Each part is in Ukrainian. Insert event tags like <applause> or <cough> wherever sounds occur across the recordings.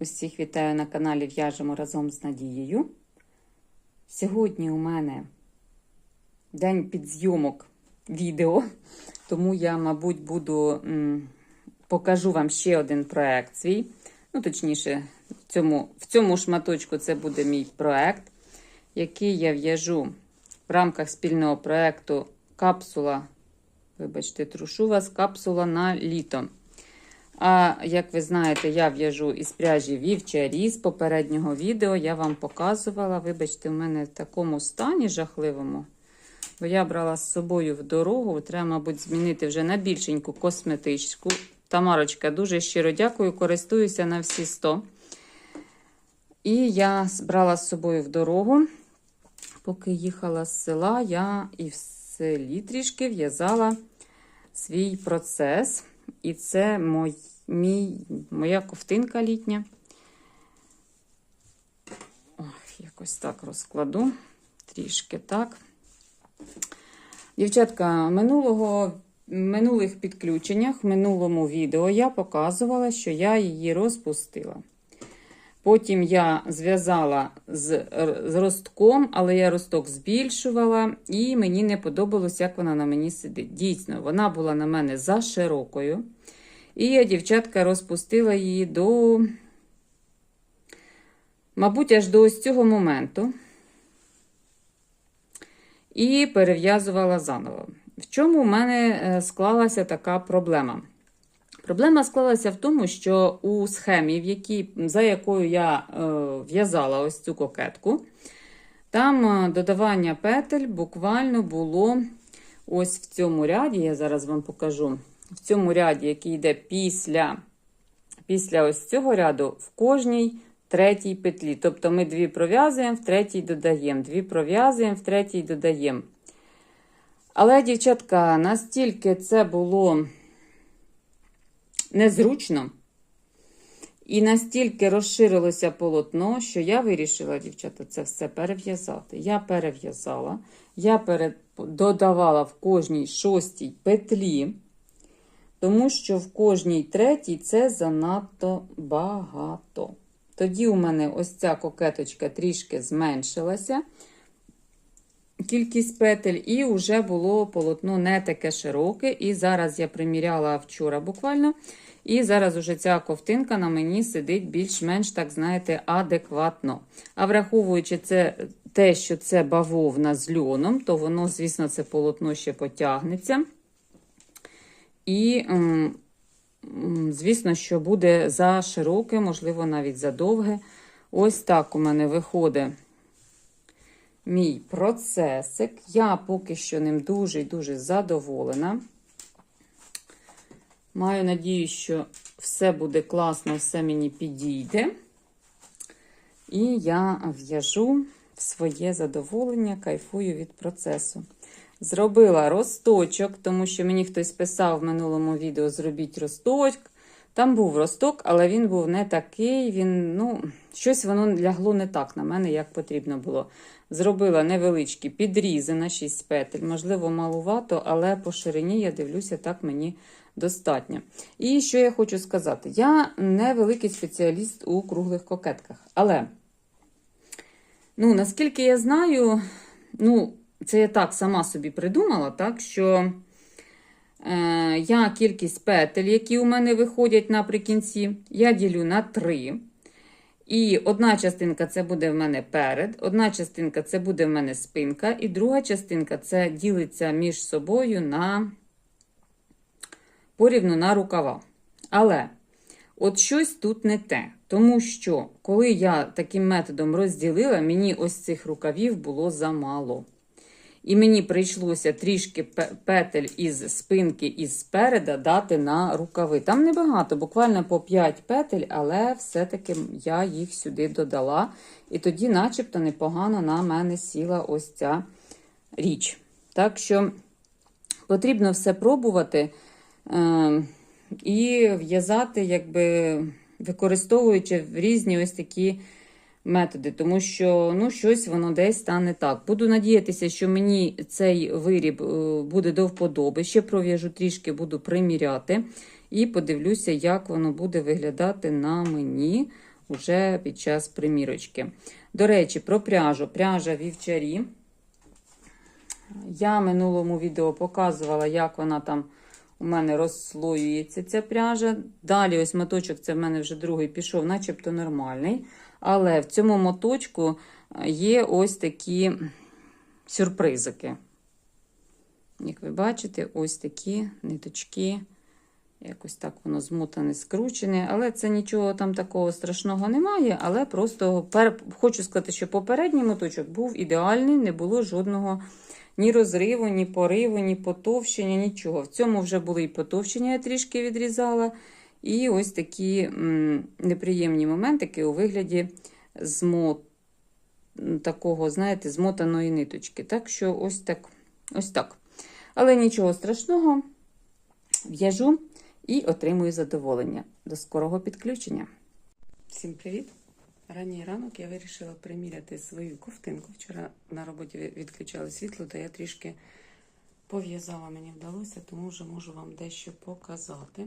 Усіх вітаю на каналі В'яжемо разом з Надією. Сьогодні у мене день підзйомок відео, тому я, мабуть, буду покажу вам ще один проект свій. Ну, точніше, в цьому, в цьому шматочку це буде мій проект, який я в'яжу в рамках спільного проекту Капсула. Вибачте, трушу вас, капсула на літо. А як ви знаєте, я в'яжу із пряжі вівчарі з попереднього відео. Я вам показувала. Вибачте, в мене в такому стані жахливому. Бо я брала з собою в дорогу. Треба, мабуть, змінити вже на більшеньку косметичку. Тамарочка, дуже щиро дякую, користуюся на всі 100. І я брала з собою в дорогу. Поки їхала з села, я і в селі трішки в'язала свій процес. І це мой, мій, моя ковтинка літня. Ох, якось так розкладу. Трішки так. Дівчатка, минулого, минулих підключеннях, в минулому відео я показувала, що я її розпустила. Потім я зв'язала з, з ростком, але я росток збільшувала, і мені не подобалось, як вона на мені сидить. Дійсно, вона була на мене за широкою. І я, дівчатка, розпустила її до, мабуть, аж до ось цього моменту. І перев'язувала заново. В чому в мене склалася така проблема? Проблема склалася в тому, що у схемі, в якій, за якою я е, в'язала ось цю кокетку, там е, додавання петель буквально було ось в цьому ряді, я зараз вам покажу, в цьому ряді, який йде після, після ось цього ряду, в кожній третій петлі. Тобто ми дві пров'язуємо, в третій додаємо, дві пров'язуємо, в третій додаємо. Але, дівчатка, настільки це було незручно. І настільки розширилося полотно, що я вирішила, дівчата, це все перев'язати. Я перев'язала, я перед... додавала в кожній шостій петлі, тому що в кожній третій це занадто багато. Тоді у мене ось ця кокеточка трішки зменшилася. Кількість петель, і вже було полотно не таке широке. І зараз я приміряла вчора буквально. І зараз уже ця ковтинка на мені сидить більш-менш, так знаєте, адекватно. А враховуючи це, те, що це бавовна з льоном, то воно, звісно, це полотно ще потягнеться. І, звісно, що буде за широке, можливо, навіть за довге. Ось так у мене виходить мій процесик. Я поки що ним дуже і дуже задоволена. Маю надію, що все буде класно, все мені підійде. І я в'яжу в своє задоволення, кайфую від процесу. Зробила росточок, тому що мені хтось писав в минулому відео: зробіть росточок. Там був росток, але він був не такий. Він, ну, щось воно лягло не так на мене, як потрібно було. Зробила невеличкі підрізи на 6 петель, можливо, малувато, але по ширині, я дивлюся, так мені достатньо. І що я хочу сказати: я не великий спеціаліст у круглих кокетках. Але, ну, наскільки я знаю, ну, це я так сама собі придумала, так, що е, я кількість петель, які у мене виходять наприкінці, я ділю на 3. І одна частинка це буде в мене перед, одна частинка це буде в мене спинка, і друга частинка це ділиться між собою на порівну на рукава. Але от щось тут не те. Тому що, коли я таким методом розділила, мені ось цих рукавів було замало. І мені прийшлося трішки петель із спинки і спереда дати на рукави. Там небагато, буквально по 5 петель, але все-таки я їх сюди додала. І тоді, начебто, непогано на мене сіла ось ця річ. Так що потрібно все пробувати е і в'язати, якби використовуючи різні ось такі методи, тому що ну, щось воно десь стане так. Буду надіятися, що мені цей виріб е, буде до вподоби. Ще пров'яжу трішки, буду приміряти. І подивлюся, як воно буде виглядати на мені вже під час примірочки. До речі, про пряжу. Пряжа вівчарі. Я в минулому відео показувала, як вона там у мене розслоюється ця пряжа. Далі ось моточок, це в мене вже другий пішов, начебто нормальний. Але в цьому моточку є ось такі сюрпризики. Як ви бачите, ось такі ниточки. Якось так воно змотане, скручене. Але це нічого там такого страшного немає. Але просто пер... хочу сказати, що попередній моточок був ідеальний, не було жодного ні розриву, ні пориву, ні потовщення, нічого. В цьому вже були і потовщення, я трішки відрізала. І ось такі неприємні моментики у вигляді змот... такого, знаєте, змотаної ниточки. Так що ось так. ось так. Але нічого страшного, в'яжу і отримую задоволення. До скорого підключення. Всім привіт! Ранній ранок я вирішила приміряти свою ковтинку. Вчора на роботі відключали світло, то я трішки пов'язала, мені вдалося, тому вже можу вам дещо показати.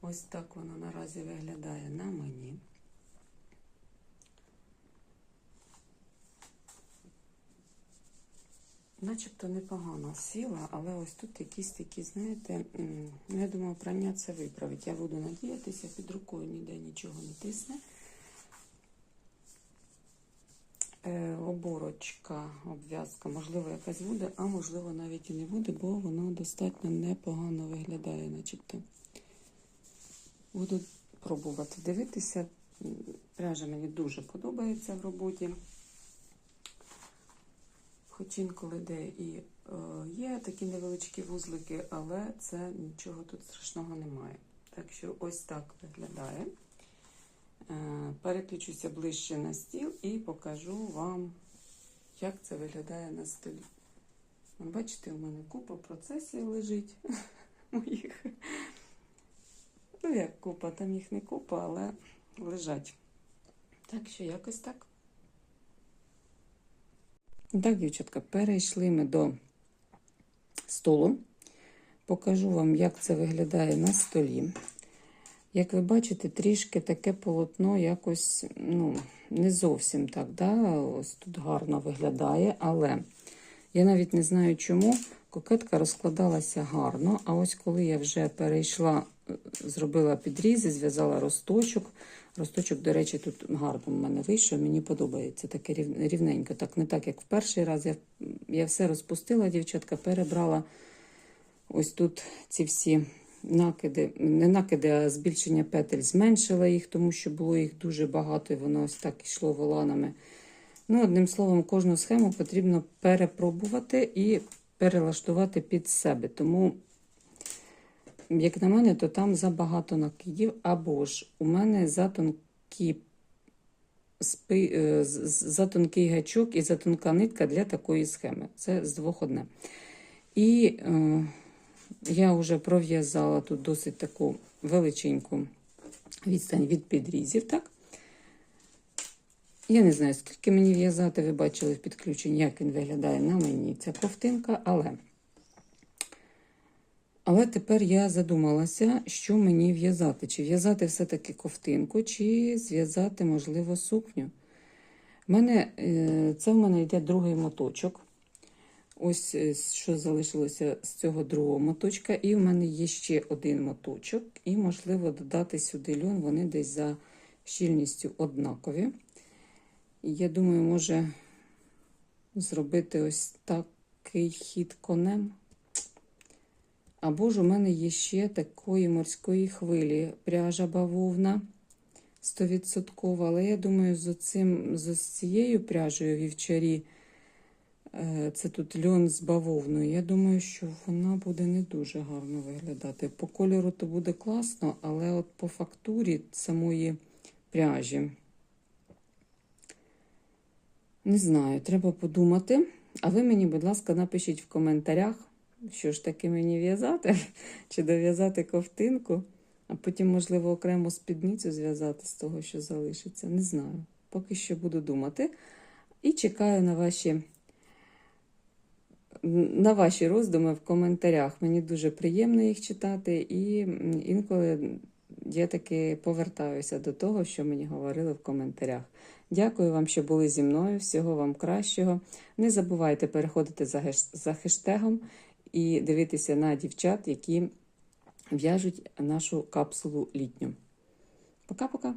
Ось так воно наразі виглядає на мені. Начебто непогано сіла, але ось тут якісь такі, знаєте, ну я думаю, прання це виправить. Я буду надіятися, під рукою ніде нічого не тисне. Е, оборочка, обв'язка, можливо, якась буде, а можливо, навіть і не буде, бо воно достатньо непогано виглядає, начебто. Буду пробувати дивитися. Пряжа мені дуже подобається в роботі. Хоч інколи де і е, є такі невеличкі вузлики, але це нічого тут страшного немає. Так що ось так виглядає. Е, переключуся ближче на стіл і покажу вам, як це виглядає на столі. Бачите, у мене купа процесів лежить <laughs> моїх. Ну, як купа, там їх не купа, але лежать. Так що якось так. Так, дівчатка, перейшли ми до столу. Покажу вам, як це виглядає на столі. Як ви бачите, трішки таке полотно якось ну, не зовсім так. да? Ось тут гарно виглядає, але я навіть не знаю, чому кокетка розкладалася гарно. А ось коли я вже перейшла, зробила підрізи, зв'язала росточок. Росточок, до речі, тут гарно в мене вийшов, мені подобається таке рівненько. Так, не так, як в перший раз. Я я все розпустила, дівчатка, перебрала ось тут ці всі накиди, не накиди, а збільшення петель зменшила їх, тому що було їх дуже багато, і воно ось так йшло воланами. Ну, Одним словом, кожну схему потрібно перепробувати і перелаштувати під себе. Тому, як на мене, то там забагато накидів, або ж у мене затонкі спи, е, затонкий гачок і затонка нитка для такої схеми. Це з двох одне. І е, я вже пров'язала тут досить таку величеньку відстань від підрізів. так? Я не знаю, скільки мені в'язати, ви бачили в підключенні, як він виглядає на мені ця ковтинка, але але тепер я задумалася, що мені в'язати. Чи в'язати все-таки ковтинку, чи зв'язати, можливо, сукню. Мене, е, Це в мене йде другий моточок. Ось е, що залишилося з цього другого моточка. І в мене є ще один моточок, і, можливо, додати сюди льон, вони десь за щільністю однакові. Я думаю, може зробити ось такий хід конем. Або ж у мене є ще такої морської хвилі пряжа бавовна 100%. Але я думаю, з, оцим, з цією пряжею вівчарі. Е, це тут льон з бавовною. Я думаю, що вона буде не дуже гарно виглядати. По кольору то буде класно, але от по фактурі самої пряжі. Не знаю, треба подумати. А ви мені, будь ласка, напишіть в коментарях, що ж таки мені в'язати, <laughs> чи дов'язати ковтинку, а потім, можливо, окремо спідницю зв'язати з того, що залишиться. Не знаю. Поки що буду думати. І чекаю на ваші на ваші роздуми в коментарях. Мені дуже приємно їх читати, і інколи я таки повертаюся до того, що мені говорили в коментарях. Дякую вам, що були зі мною. Всього вам кращого. Не забувайте переходити за хештегом і дивитися на дівчат, які в'яжуть нашу капсулу літню. Пока-пока!